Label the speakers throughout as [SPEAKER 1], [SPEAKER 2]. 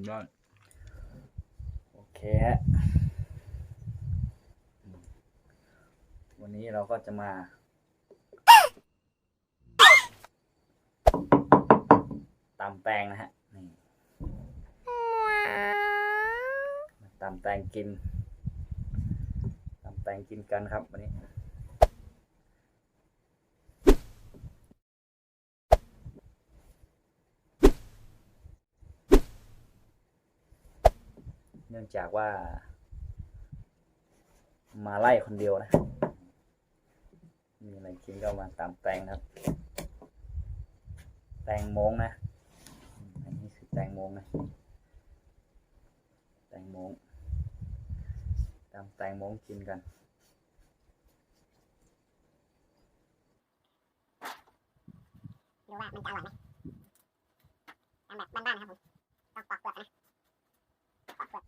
[SPEAKER 1] สุดยอด
[SPEAKER 2] โอเคฮะ วันนี้เราก็จะมาตำแตงนะฮะ นี่มาตำแตงกินตำแตงกินกันครับวันนี้ เนื่องจากว่า มาไล่คนเดียวนะ มีอะไรกินก็มาตามแตงครับ แตงโมงนะ อันนี้คือแตงโมงนะ แตงโมงตามแตงโมงกินกัน
[SPEAKER 3] ดูว่ามันจะอร่อยไหมตามแบบบ้านๆนะครับผม ต้องปอกเปลือกนะปอกเปลือก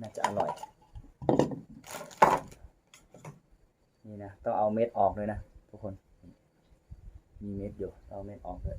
[SPEAKER 2] น่าจะอร่อย นี่นะต้องเอาเม็ดออกเลยนะทุกคน มีเม็ดอยู่ต้องเอาเม็ดออกเลย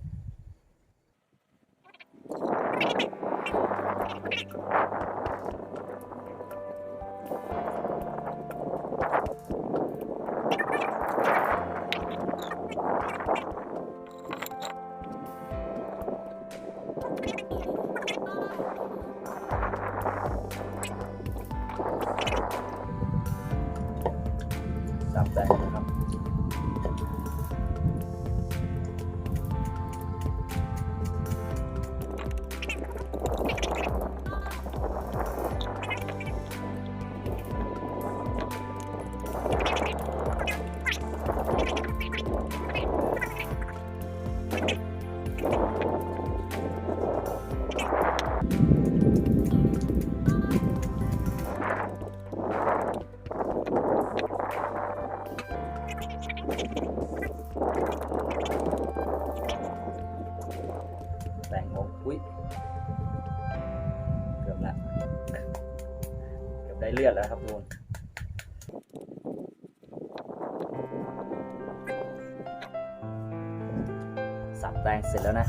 [SPEAKER 2] สับแตงเสร็จแล้วนะ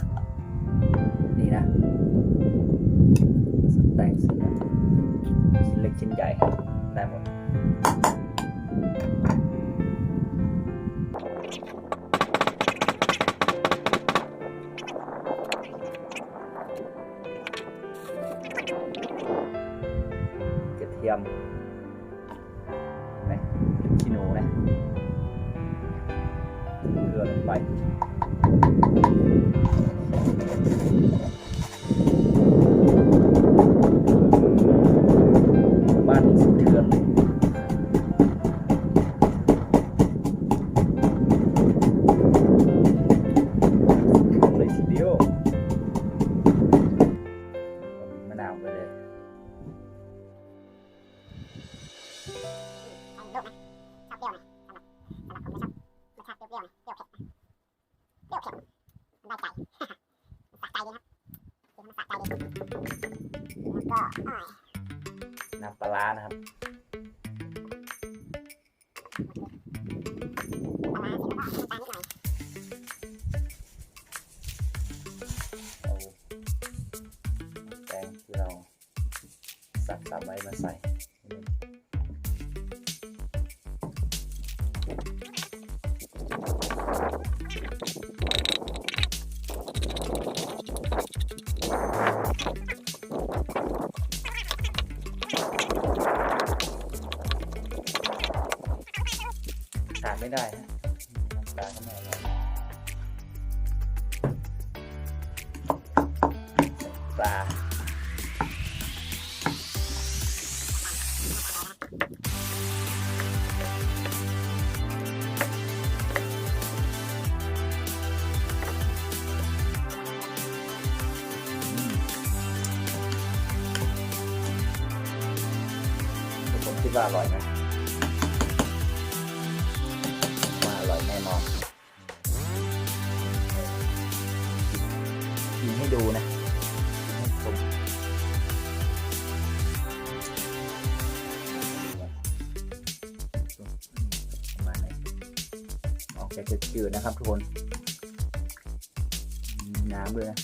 [SPEAKER 2] นี่นะ สับแตงเสร็จแล้วชิ้นเล็กชิ้นใหญ่ได้หมดกระเทียมเห็นไหม ขี้หนูนะเกลือลงไป ปลา
[SPEAKER 3] ร้าเสร็จแล้วก็น้ำตาลนิดหน่อย
[SPEAKER 2] เอาแป้งที่เราสับสับไว้มาใส่ ไม่ได้ฮะน้ำตาลก็ไม่อร่อยปลาผมคิดว่าอร่อยนะว่ ออกจากจืดนะครับทุกคนน้ำด้วยนะ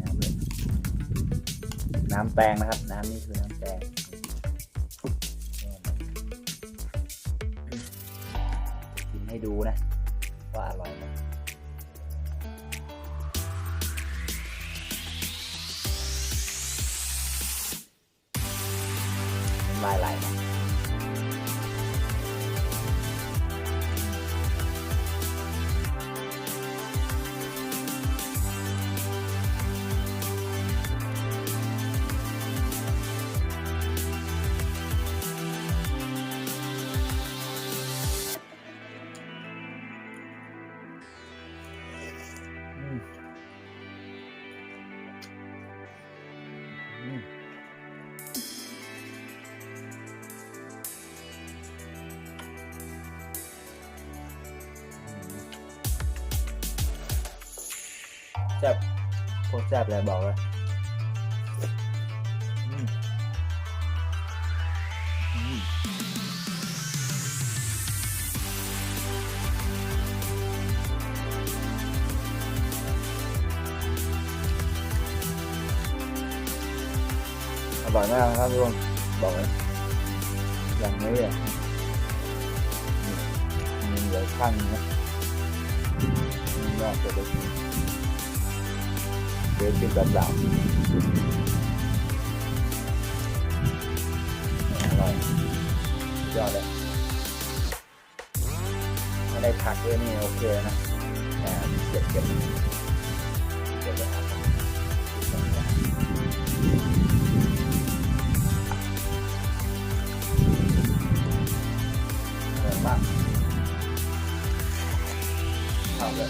[SPEAKER 2] น้ำด้วยน้ำแตงนะครับ น้ำนี่คือน้ำแตงกินให้ดูนะ ว่าอร่อยไหมน้ำลายไลนะ แซ่บโคตรแซ่บเลยบอกเลยอืมอืมอร่อยมากครับทุกคนบอกเลยอย่างนี้เลยนี่มีเหลือข้างนึงนะนี่ยอดจะได้กิน เดี๋ยวกินแบบเปล่าอร่อยยอดเลยถ้าได้ผักด้วยนี่โอเคนะแต่เจ็บเจ็บเจ็บเลยครับอร่อมากเข้าเลย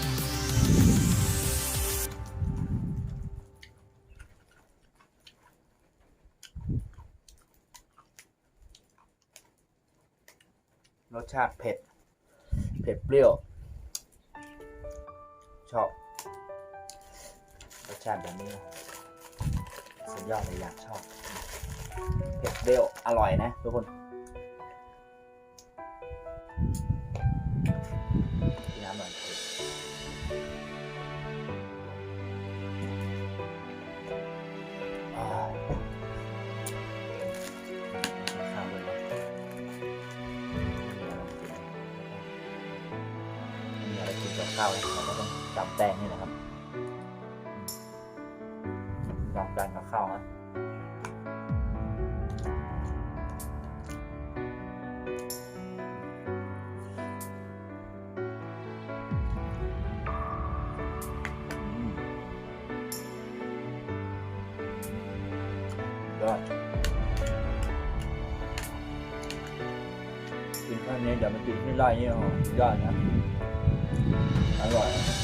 [SPEAKER 2] สชาติเผ็ด เผ็ดเปรี้ยว ชอบ รสชาติแบบนี้นะสุดยอดเลยอยากชอบ เผ็ดเปรี้ยว อร่อยนะทุกคน ตงจำแตงนี่นะครับจำแตงกับข้าวนะยอดกินข้าวนี้เดี๋ยวมันกินที่ไร่นี่โอ้โหยอดนะอร่อย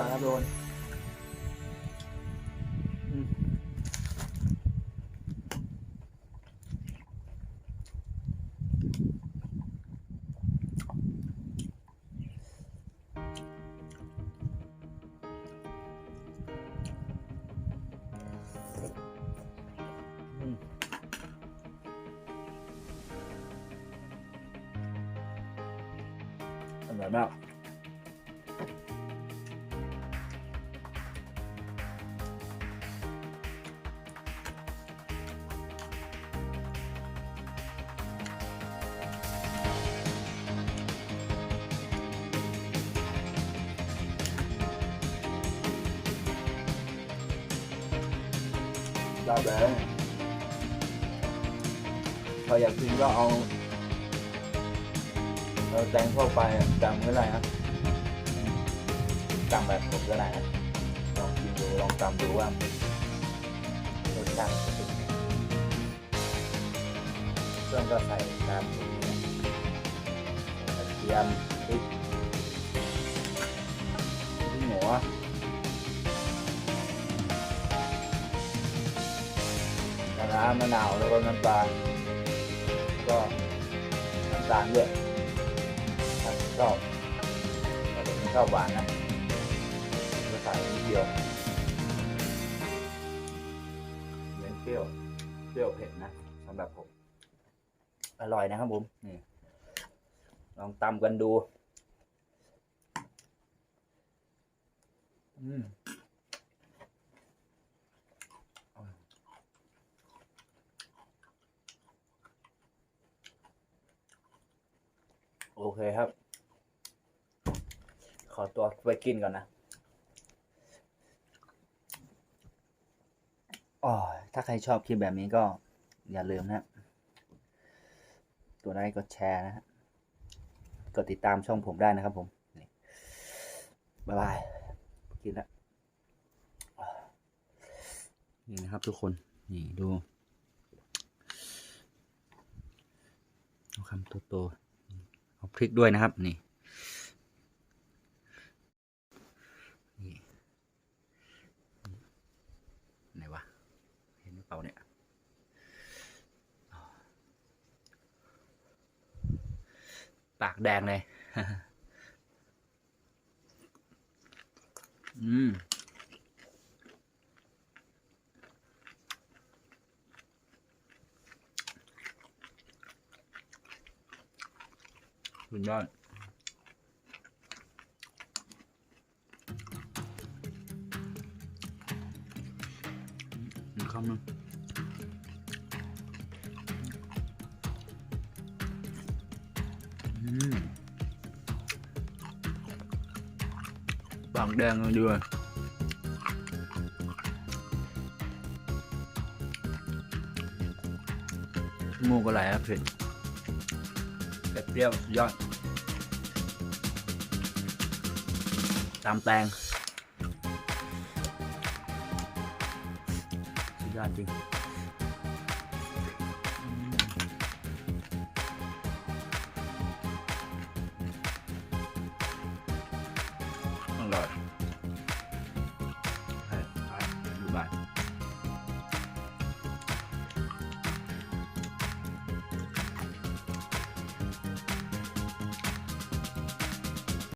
[SPEAKER 2] นะสุดยอดครับโดนอืมอืมอ รากได้เลยพออยากกินก็เอาเอาแตงเข้าไปอะจำไว้เลยนะตำแบบผมก็ได้นะลองกินดูลองตำดูว่ารสชาติเป็นยังไงเครื่องก็ใส่ตามนี้กระเทียมพริกพริกหมูามะนาวแล้วก็น้ำปลาลก็น้ำตาลด้วยถ้าชอบแต่ผมชอบหวานนะก็ใส่นิดเดียวเน้นเปรี้ยวเปรี้ยวเผ็ดนะสำหรับผม อร่อยนะครับผมนี่ลองตำกันดู อืม โอเคครับ ขอตัวไปกินก่อนนะอ๋อถ้าใครชอบคลิปแบบนี้ก็อย่าลืมนะครับตัวได้กดแชร์นะฮะกดติดตามช่องผมได้นะครับผมนี่บ๊ายบาย กินละนี่นะครับทุกคน นี่ดูเอาคำโตๆ เอาพริกด้วยนะครับนี่นี่ไหนวะเห็นหรือเปล่าเนี่ยปากแดงเลย อืม สุดยอดอีกคำหนึงอืมปากแดงเลยด้วยมูกก็ไหลครับเผ็ดเผ็ดเปรี้ยวสุดยอดามแตงสุดยอดจริง